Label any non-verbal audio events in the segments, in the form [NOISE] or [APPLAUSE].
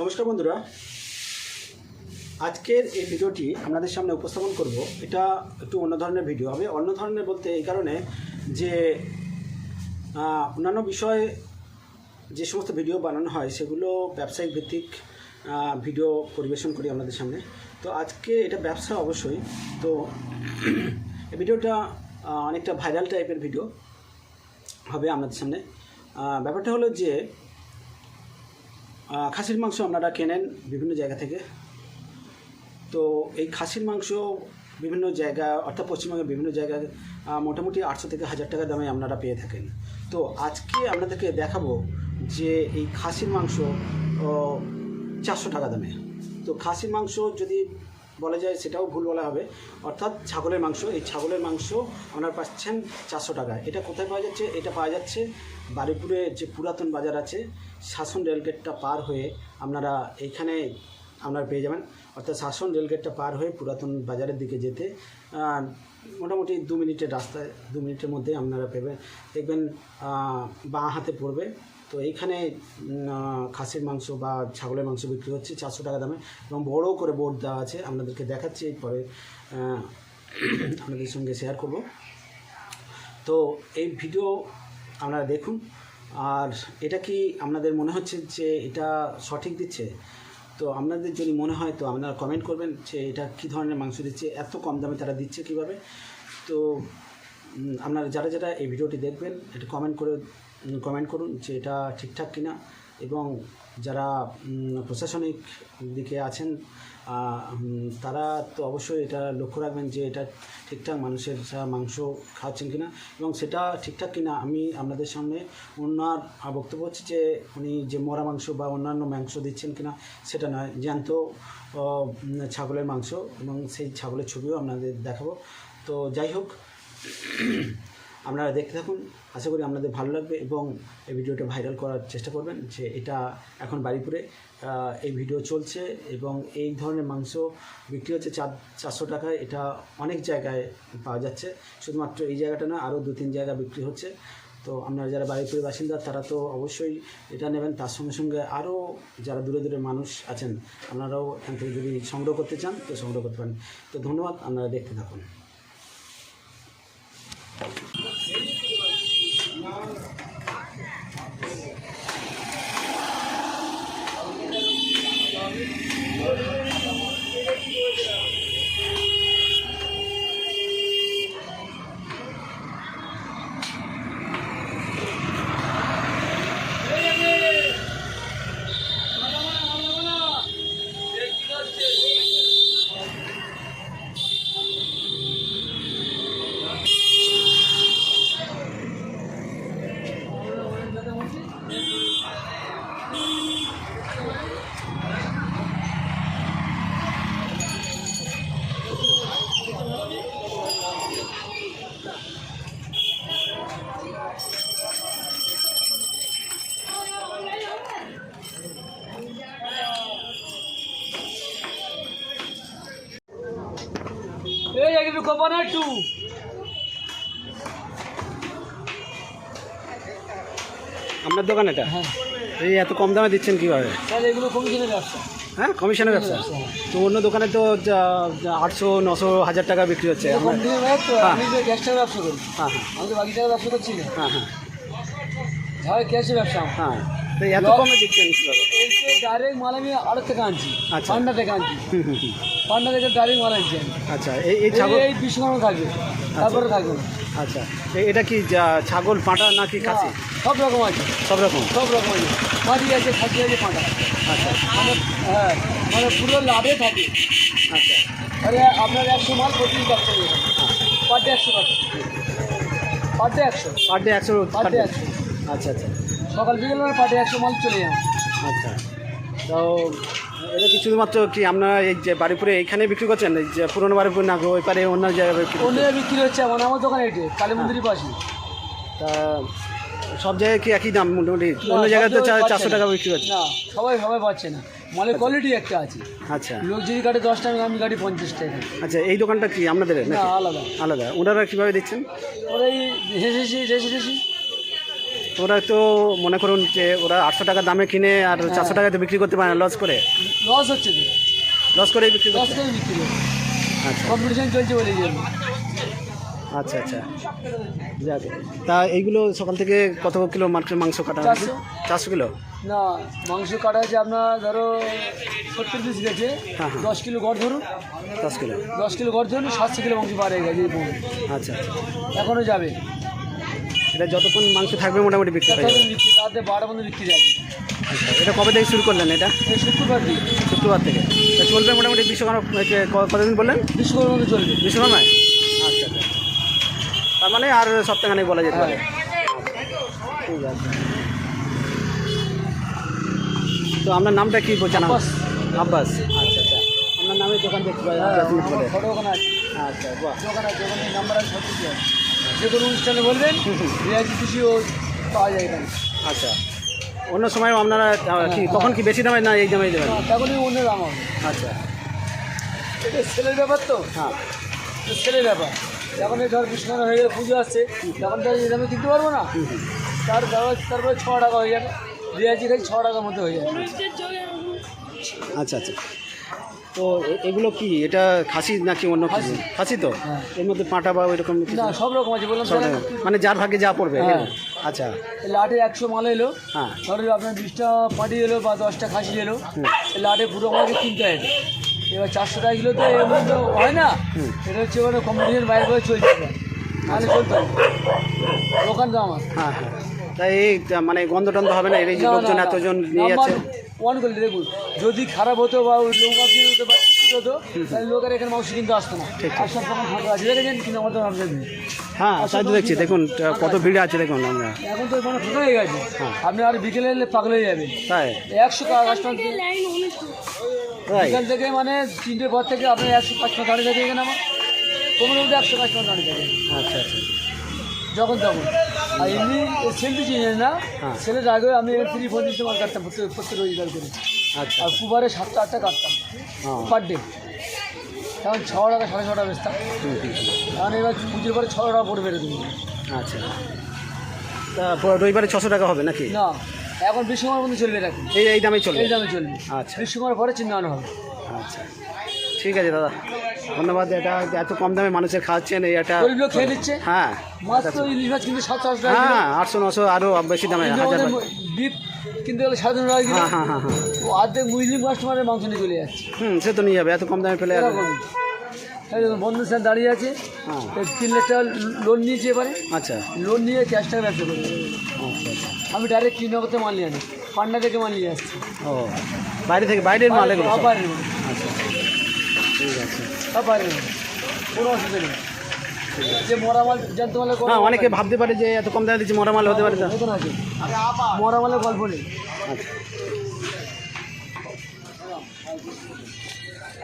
নমস্কার বন্ধুরা। আজকের এই ভিডিওটি আপনাদের সামনে উপস্থাপন করব। এটা একটু অন্য ধরনের ভিডিও। হবে অন্য ধরনের বলতে এই কারণে যে অন্যান্য বিষয়ে যে সমস্ত ভিডিও বানানো হয়, সেগুলো ব্যবসায়িক ভিত্তিক ভিডিও পরিবেশন করি আপনাদের সামনে। তো আজকে এটা ব্যবসা অবশ্যই। তো এই ভিডিওটা অনেকটা ভাইরাল টাইপের ভিডিও হবে আপনাদের সামনে। ব্যাপারটা হলো যে খাসির মাংস আপনারা কেনেন বিভিন্ন জায়গা থেকে। তো এই খাসির মাংস বিভিন্ন জায়গা, অর্থাৎ পশ্চিমবঙ্গের বিভিন্ন জায়গায় মোটামুটি আটশো থেকে হাজার টাকা দামে আপনারা পেয়ে থাকেন। তো আজকে আপনাদেরকে দেখাবো যে এই খাসির মাংস চারশো টাকা দামে। তো খাসির মাংস যদি বলা যায় সেটাও ভুল বলা হবে। অর্থাৎ ছাগলের মাংস, এই ছাগলের মাংস আপনারা পাচ্ছেন চারশো টাকা। এটা কোথায় পাওয়া যাচ্ছে? এটা পাওয়া যাচ্ছে বারুইপুরে যে পুরাতন বাজার আছে, শাসন রেলগেটটা পার হয়ে আপনারা এইখানে আপনারা পেয়ে যাবেন। অর্থাৎ শাসন রেলগেটটা পার হয়ে পুরাতন বাজারের দিকে যেতে মোটামুটি দু মিনিটের রাস্তায়, দু মিনিটের মধ্যে আপনারা পেবেন দেখবেন বাঁ হাতে পড়বে। তো এইখানে খাসির মাংস বা ছাগলের মাংস বিক্রি হচ্ছে চারশো টাকা দামে এবং বড় করে বোর্ড দেওয়া আছে, আপনাদেরকে দেখাচ্ছি পরে [CLEARS THROAT] আপনাদের সঙ্গে শেয়ার করব। তো এই ভিডিও আপনারা দেখুন, আর এটা কি আপনাদের মনে হচ্ছে যে এটা সঠিক দিচ্ছে? তো আপনাদের যদি মনে হয় তো আপনারা কমেন্ট করবেন যে এটা কী ধরনের মাংস দিচ্ছে, এত কম দামে তারা দিচ্ছে কীভাবে? তো আপনারা যারা যারা এই ভিডিওটি দেখবেন, এটা কমেন্ট করে কমেন্ট করুন যে এটা ঠিকঠাক কিনা এবং যারা প্রশাসনিক দিকে আছেন তারা তো অবশ্যই এটা লক্ষ্য রাখবেন যে এটা ঠিকঠাক মানুষের মাংস খাচ্ছেন কিনা এবং সেটা ঠিকঠাক কিনা আমি আপনাদের সামনে ওনার বক্তব্য হচ্ছে যে উনি যে মরা মাংস বা অন্যান্য মাংস দিচ্ছেন কিনা সেটা নয়, জ্যান্ত ছাগলের মাংস এবং সেই ছাগলের ছবিও আপনাদের দেখাবো। তো যাই হোক আপনারা দেখতে থাকুন। আশা করি আপনাদের ভালো লাগবে এবং এই ভিডিওটা ভাইরাল করার চেষ্টা করবেন যে এটা এখন বাড়িপুরে এই ভিডিও চলছে এবং এই ধরনের মাংস বিক্রি হচ্ছে চার, চারশো টাকায়। এটা অনেক জায়গায় পাওয়া যাচ্ছে। শুধুমাত্র এই জায়গাটা না, আরও দু তিন জায়গা বিক্রি হচ্ছে। তো আপনারা যারা বাড়িপুরের বাসিন্দা, তারা তো অবশ্যই এটা নেবেন। তার সঙ্গে সঙ্গে আরও যারা দূরে দূরে মানুষ আছেন, আপনারাও এখান থেকে যদি সংগ্রহ করতে চান, তো সংগ্রহ করতে পারেন। তো ধন্যবাদ, আপনারা দেখতে থাকুন। আপনার দোকান এটা? হ্যাঁ। এই এত কম দামে দিচ্ছেন কীভাবে? তাহলে এগুলো কমিশনের ব্যবসা। হ্যাঁ কমিশনের ব্যবসা। তো অন্য দোকানে তো আটশো নশো হাজার টাকা বিক্রি হচ্ছে। হ্যাঁ। আমি তো ক্যাশটার ব্যবসা করি। হ্যাঁ হ্যাঁ। আমি তো বাকি টাকা ব্যবসা করছি না। হ্যাঁ হ্যাঁ। ক্যাশে ব্যবসা হ্যাঁ। তো এত কমে দিচ্ছেন এই ডাইরেক্ট মাল আমি আড়ত থেকে আনছি আচ্ছা। পান্ডা থেকে আনছি। পান্ডা থেকে ডাইরেক্ট মাল আনছি আচ্ছা এই এই ছাগল এই বিশ্বকর্মা থাকবে তারপরে থাকবে। আচ্ছা এটা কি ছাগল পাঁঠা নাকি না, সব রকম আছে। সব রকম? সব রকম আছে। মাটি আছে খাসি আছে পান্ডা আচ্ছা। মানে হ্যাঁ মানে পুরো লাভে থাকে। আচ্ছা। আরে আপনার একশো মাল কাজ করবে পার ডে একশো টাকা। পার ডে একশো। পার ডে একশো পার ডে একশো। আচ্ছা আচ্ছা। সকাল বিকেল মানে পার একশো মাল চলে যাবে। আচ্ছা। তো এটা কি শুধুমাত্র কি আপনারা এই যে বাড়িপুরে এইখানে বিক্রি করছেন? এই যে পুরোনো বাড়িপুর না ওই পারে অন্য জায়গায় বিক্রি অন্য বিক্রি হচ্ছে মানে আমার দোকান এটি কালী মন্দিরের পাশে। তা সব জায়গায় কি একই দাম মোটামুটি? অন্য জায়গায় তো চারশো টাকা বিক্রি হচ্ছে। না সবাই সবাই পাচ্ছে না। মালের কোয়ালিটি একটা আছে। আচ্ছা। লোক যদি কাটে দশ টাকা আমি কাটি পঞ্চাশ টাকা। আচ্ছা এই দোকানটা কি আপনাদের আলাদা। আলাদা। ওনারা কীভাবে দিচ্ছেন? ওরা এই হেসে হেসে হেসে হেসে। ওরা তো মনে করুন যে ওরা আটশো টাকা দামে কিনে আর চারশো টাকাতে বিক্রি করতে পারে না লস করে? লস হচ্ছে লস করেই বিক্রি লস করে বিক্রি আচ্ছা। কম্পিটিশন চলছে বলে আচ্ছা আচ্ছা। যাক তা এইগুলো সকাল থেকে কত কিলো মাংস মাংস কাটা হয়েছে চারশো। কিলো? না মাংস কাটা আছে আপনার ধরো সত্তর পিস গেছে। হ্যাঁ, হ্যাঁ। দশ কিলো গড় ধরুন। দশ কিলো। দশ কিলো গড় ধরুন সাতশো কিলো মাংস পার হয়ে গেছে আচ্ছা আচ্ছা। এখনও যাবে। এটা যতক্ষণ মাংস থাকবে মোটামুটি বিক্রি হয়ে যাবে। বিক্রি রাতে বারোটা পর্যন্ত বিক্রি যাবে এটা কবে থেকে শুরু করলেন এটা? শুক্রবার দিন শুক্রবার থেকে চলবে মোটামুটি বিশ্বকর্মা কতদিন বললেন বিশ্বকর্মার মধ্যে চলবে বিশ্বকর্মায় আচ্ছা আচ্ছা। তার মানে আর সপ্তাহখানেক বলা যেতে পারে। ঠিক আছে তো আপনার নামটা কি বলছেন? আব্বাস। আব্বাস। আচ্ছা আচ্ছা। আপনার নামে দোকান দেখতে পাই আচ্ছা বাহ। দোকান আছে নাম্বার আছে। যে কোনো অনুষ্ঠানে বলবেন রিয়াজি খুশিও পাওয়া যায় এখানে। আচ্ছা। অন্য সময় আপনারা কি তখন কি বেশি দামে না এই দামে দেবেন? না, তখনই অন্য দাম হবে। আচ্ছা। এটা ছেলের ব্যাপার তো। হ্যাঁ। ছেলের ব্যাপার। যখন এই ধর বিষ্ণু হয়ে গেলে পুজো আসছে তখন তো এই দামে কিনতে পারব না। তার তারপরে তারপরে ছ টাকা হয়ে যাবে। রিয়াজি খাই ছ টাকার মধ্যে হয়ে যাবে। আচ্ছা আচ্ছা। তো এগুলো কি? এটা খাসি নাকি অন্য কিছু? খাসি। তো? হ্যাঁ। এর মধ্যে পাঁটা বা না সব রকম আছে বললাম মানে যার ভাগে যা পড়বে হ্যাঁ। আচ্ছা। লাটে একশো মাল এলো। হ্যাঁ। ধরো আপনার বিশটা পাটি এলো বা দশটা খাসি এলো। এই লাটে পুরো আমাকে কিনতে হয় এবার চারশো টাকা কিলো তো এমন তো হয় না। এটা হচ্ছে মানে কম্পিটিশন বাইরে করে চলছে। নাহলে চলতো হ্যাঁ হ্যাঁ। তাই এই মানে গন্ধ টন্ধ হবে না? এই যে লোকজন এতজন নিয়ে যাচ্ছে? করলে দেখুন যদি খারাপ হতো বা ওই লোক হতো বা হতো তাহলে লোকের এখানে কিনতে আসতো না। ঠিক, আর সব দোকান ফাঁকা আছে। দেখেছেন কিন্তু হ্যাঁ তাই তো দেখছি। দেখুন কত ভিড় আছে দেখুন আমরা। এখন তো মানে ফাঁকা হয়ে গেছে। হ্যাঁ। আপনি আর বিকেলে এলে পাগল হয়ে যাবেন। তাই। একশো কাস্টমার বিকাল থেকে মানে তিনটের পর থেকে আপনার একশো কাস্টমার দাঁড়িয়ে থাকে এখানে আমার। কোনো একশো কাস্টমার দাঁড়িয়ে থাকে। আচ্ছা আচ্ছা। যখন তখন আর এমনি সেলফি চিনেন না। হ্যাঁ। ছেলের আগে আমি থ্রি পঁচিশ মাল কাটতাম প্রত্যেক প্রত্যেক রোজগার করে। আচ্ছা। আর কুবারে সাতটা আটটা কাটতাম। হ্যাঁ। পার ডে তখন ছ টাকা সাড়ে ছটা বেচতাম হুম, হুম। কারণ এবার পুজোর পরে ছ টাকা পড়বে তুমি। আচ্ছা। তা রবিবারে ছশো টাকা হবে নাকি? না। এখন বিশ্বকর্মার মধ্যে চলবে এখন এই এই দামে চলবে। এই দামে চলবে। আচ্ছা। বিশ্বকর্মার পরে চিন্তা হবে। আচ্ছা। ঠিক আছে দাদা। ধন্যবাদ এটা এত কম দামে মানুষের খাওয়াচ্ছেন এই একটা খেয়ে হ্যাঁ। সাতশো আটশো হ্যাঁ আটশো নশো আরও বেশি দামে হাজার কিনতে গেলে তিন হ্যাঁ হ্যাঁ হ্যাঁ হ্যাঁ। অর্ধেক মুসলিম কাস্টমারের মাংস নিয়ে চলে যাচ্ছে। হুম সে তো নিয়ে যাবে এত কম দামে পেলে সাথে দাঁড়িয়ে আছে। হ্যাঁ। তিন লাখ টাকা লোন নিয়েছে এবারে। আচ্ছা। লোন নিয়ে ক্যাশ টাকা ব্যবসা আচ্ছা আচ্ছা। আমি ডাইরেক্ট মাল নিয়ে আনি। পান্ডা থেকে মাল নিয়ে আসছি। ও বাইরে থেকে বাইরের মাল এগুলো সব? সব? বাইরের মাল, আচ্ছা। ঠিক আছে। মাল। কোনো অসুবিধা নেই। যে মরা মাল জানতে পারলে হ্যাঁ অনেকে ভাবতে পারে যে এত কম দামে দিচ্ছে মরা মাল হতে পারে তো। বেতন আছে। মরা মালের গল্প নেই।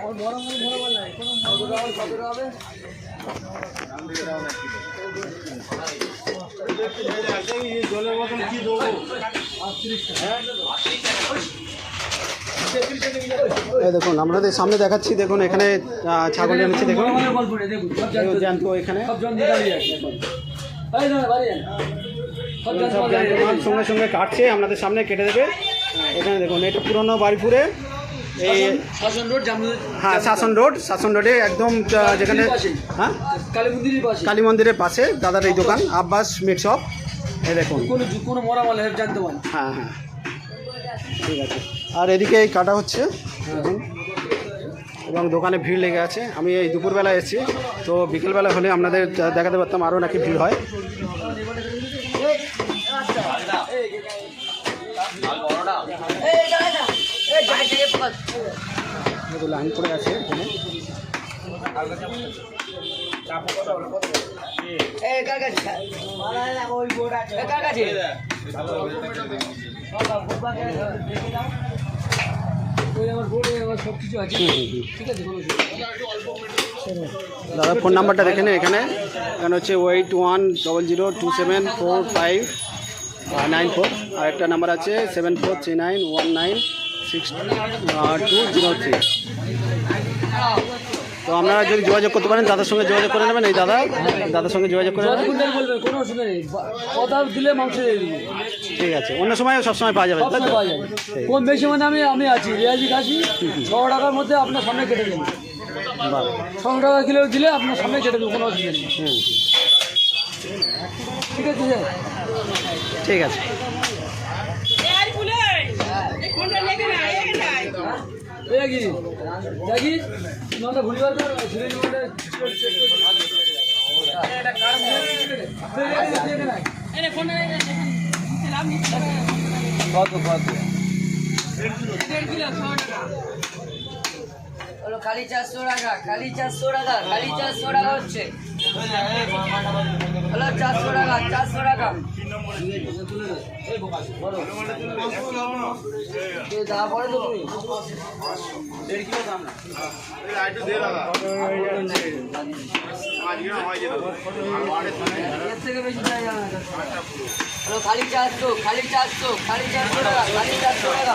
আচ্ছা আমার মরা মাল দেখুন আপনাদের সামনে দেখাচ্ছি দেখুন এখানে ছাগল এনেছে দেখুন। জ্যান্ত এখানে। সঙ্গে সঙ্গে কাটছে আপনাদের সামনে কেটে দেবে। এখানে দেখুন এটা পুরনো বাড়িপুরে। এই শাসন রোড হ্যাঁ শাসন রোড শাসন রোডে একদম যেখানে হ্যাঁ? কালী মন্দিরের পাশে কালী মন্দিরের পাশে দাদার এই দোকান আব্বাস মিট শপ। এই দেখুন। হ্যাঁ হ্যাঁ। ঠিক আছে। আর এদিকে এই কাটা হচ্ছে। এবং দোকানে ভিড় লেগে আছে। আমি এই দুপুরবেলা এসেছি। তো বিকেলবেলা হলে আপনাদের দেখাতে পারতাম আরও নাকি ভিড় হয়। লাইন পড়ে আছে এখানে। দাদা ফোন নাম্বারটা দেখে নেন এখানে। এখানে হচ্ছে eight one double zero two seven four five nine four আর একটা নাম্বার আছে seven four three nine one nine six two zero three তো আপনারা যদি যোগাযোগ করতে পারেন দাদার সঙ্গে যোগাযোগ করে নেবেন এই দাদা দাদার সঙ্গে যোগাযোগ করে নেবেন। কোনো অসুবিধা নেই। কথা দিলে মাংস ঠিক আছে অন্য সময় সবসময় পাওয়া যাবে পাওয়া যাবে। কম বেশি মানে আমি আমি আছি রেয়াজি খাসি ছ টাকার মধ্যে আপনার সামনে কেটে দেবেন। ছ টাকা কিলো দিলে আপনার সামনে কেটে দেবো কোনো অসুবিধা নেই। ঠিক আছে ঠিক আছে। কত কত? খালি চারশো টাকা খালি চারশো টাকা খালি চারশো টাকা হচ্ছে। হলো চারশো টাকা চারশো টাকা। এর থেকে বেশি দেওয়া যাবে না। হলো খালি চারশো খালি চারশো খালি চারশো টাকা, খালি চারশো টাকা।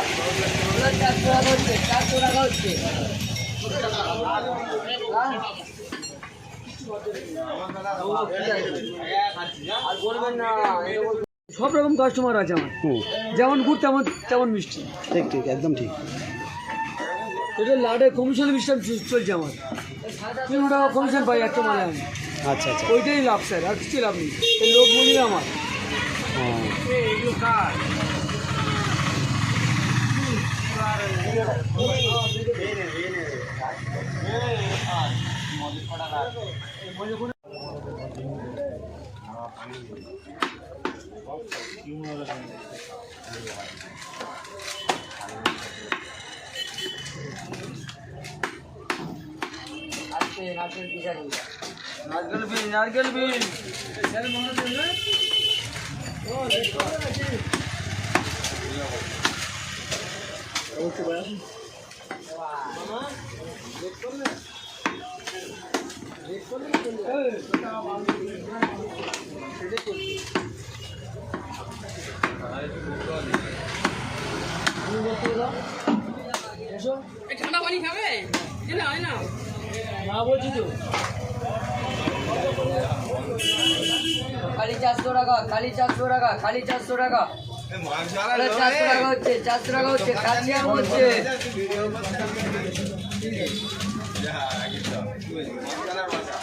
চারশো টাকা হচ্ছে, চারশো টাকা হচ্ছে হ্যাঁ? আর বলবেন না এটা বলবেন সব রকম কাস্টমার আছে আমার। যেমন গুড় তেমন তেমন মিষ্টি। ঠিক ঠিক একদম ঠিক। এটা লাডে কমিশন সিস্টেম চলছে আমার। তিনশো টাকা কমিশন পাই একটা মালে আমি। আচ্ছা আচ্ছা। ওইটাই লাভ স্যার আর কিছু লাভ নেই। এই লোক মজুরি আমার। হ্যাঁ। নাচের পিছাড়ি নারকেল বিল নারকেল ঠান্ডা পানি খাবে না এই না খালি চারশো টাকা খালি চারশো টাকা খালি চারশো টাকা চারশো টাকা হচ্ছে চারশো টাকা হচ্ছে খাচ্ছি হচ্ছে আপনারা তো সে সামনে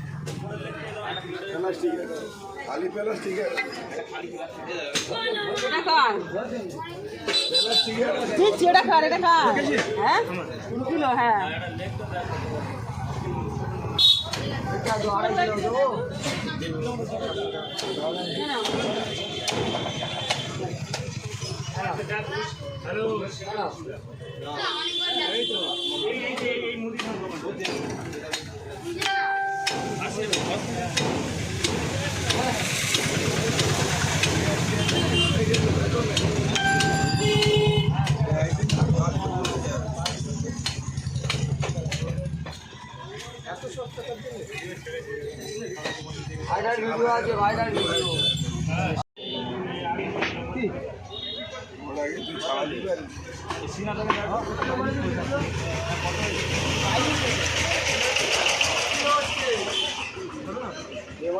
চার দিকে দেখতে হবে। ডবল ফ্রাই খাবে না বড় ফ্রাই খাবে লেখা দেবো দেওয়া আমার কই এতগুলো লেখ করে না ওইখানে হ্যাঁ এটা খান দিচ্ছি এটা খান এটা খান হ্যাঁ কিলো হ্যাঁ এটা তো আড়াই কিলো দেবো ভাইরাল ভিডিও আছে ভাইরাল ভিডিও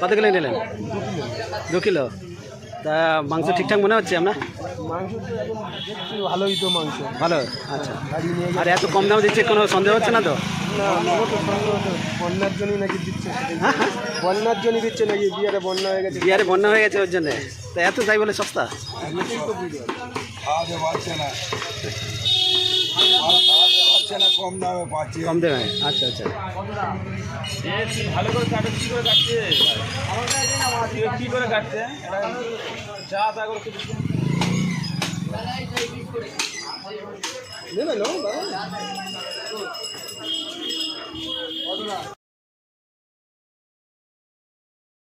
কত কিলো নিলেন? দু কিলো। তা মাংস ঠিকঠাক মনে হচ্ছে আপনার? মাংস ভালোই তো মাংস। ভালো? আচ্ছা। আর এত কম দাম দিচ্ছে কোনো সন্দেহ হচ্ছে না তো। বন্যার জন্যই নাকি দিচ্ছে। বন্যার জন্যই দিচ্ছে নাকি? বিয়ারে বন্যা হয়ে গেছে। বিহারে বন্যা হয়ে গেছে ওর জন্যে। তা এত তাই বলে সস্তা? আসছে কম দামে পাচ্ছি। কম দামে? আচ্ছা আচ্ছা। ভালো করে কাটে কী করে কাটছে কী করে কাটছে চা তা করে নেবে।